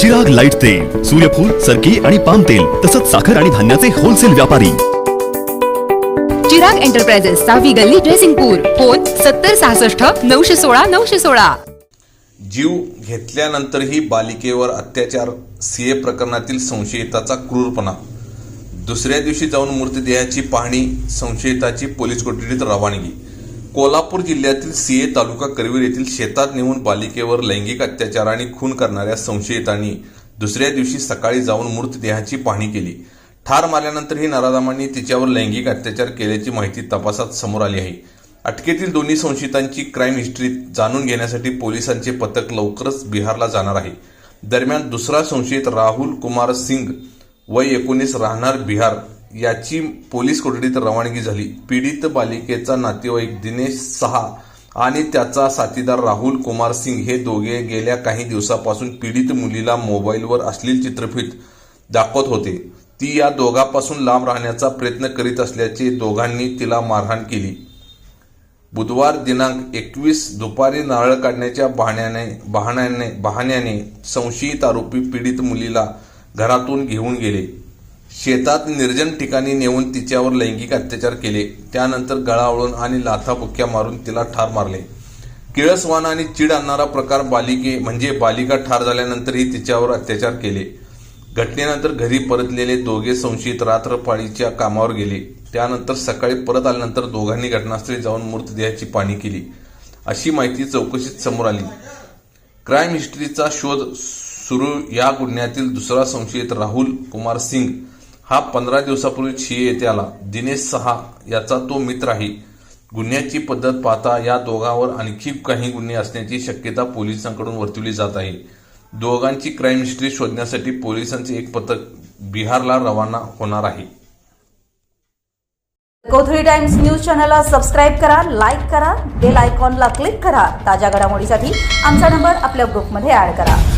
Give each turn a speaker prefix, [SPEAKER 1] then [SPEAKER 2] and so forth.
[SPEAKER 1] Chirag light तेल सूर्यफूल सरकी आणि पाम तेल तसंच साखर आणि धान्याचे होलसेल व्यापारी.
[SPEAKER 2] चिराग एंटरप्राइजेस सहावी गल्ली ड्रेसिंगपूर फोन सत्तर सहासष्ट नऊशे सोळा नऊशे सोळा.
[SPEAKER 3] जीव घेतल्यानंतरही बालिकेवर अत्याचार सीए प्रकरणातील संशयिताचा क्रूरपणा. दुसऱ्या दिवशी जाऊन मृतदेहाची पाहणी संशयिताची पोलीस कोठडीत रवानगी. कोल्हापूर जिल्ह्यातील सीए तालुका करवीर येथील शेतात नेऊन बालिकेवर लैंगिक अत्याचार आणि खून करणाऱ्या संशयितांनी दुसऱ्या दिवशी सकाळी जाऊन मृतदेहाची पाहणी केली. ठार मारल्यानंतरही नराधामांनी तिच्यावर लैंगिक अत्याचार केल्याची माहिती तपासात समोर आली आहे. अटकेतील दोन्ही संशयितांची क्राईम हिस्ट्री जाणून घेण्यासाठी पोलिसांचे पथक लवकरच बिहारला जाणार आहे. दरम्यान दुसरा संशयित राहुल कुमार सिंग वय एकोणीस राहणार बिहार. याची पोलीस कोठडीत रवानगी झाली. पीडित बालिकेचा नातेवाईक दिनेश सहा आणि त्याचा साथीदार राहुल कुमार सिंग हे दोघे गेल्या काही दिवसापासून पीडित मुलीला मोबाईलवर अश्लील चित्रफित दाखवत होते. ती या दोघांपासून लांब राहण्याचा प्रयत्न करीत असल्याचे दोघांनी तिला मारहाण केली. बुधवार दिनांक एकवीस दुपारी नारळ काढण्याच्या बहाण्याने बहाण्याने बहाण्याने संशयित आरोपी पीडित मुलीला घरातून घेऊन गेले. शेतात निर्जन ठिकाणी नेऊन तिच्यावर लैंगिक अत्याचार केले. त्यानंतर गळावळून आणि लाथाबुक्क्या मारून तिला ठार मारले. किळसवान आणि चीड आणणारा प्रकार बालिके म्हणजे बालिका ठार झाल्यानंतरही तिच्यावर अत्याचार केले. घटनेनंतर घरी परतलेले दोघे संशयित रात्रपाळीच्या कामावर गेले. त्यानंतर सकाळी परत आल्यानंतर दोघांनी घटनास्थळी जाऊन मृतदेहाची पाणी केली. अशी माहिती चौकशीत समोर आली. क्राईम हिस्ट्रीचा शोध सुरू. या गुन्ह्यातील दुसरा संशयित राहुल कुमार सिंग हा पंधरा दिवसापूर्वी शिये येथे आला. दिनेश सहा याचा तो मित्र आहे. गुन्ह्याची पद्धत पाहता या दोघांवर आणखी काही गुन्हे असण्याची शक्यता पोलिसांकडून वर्तवली जात आहे. दोघांची क्राईम हिस्ट्री शोधण्यासाठी पोलिसांचे एक पथक बिहारला रवाना होणार आहे.
[SPEAKER 4] कोथळी टाइम्स न्यूज चॅनलला सबस्क्राईब करा लाईक करा बेल आयकॉनला क्लिक करा. ताज्या घडामोडीसाठी आमचा नंबर आपल्या ग्रुपमध्ये ऍड करा.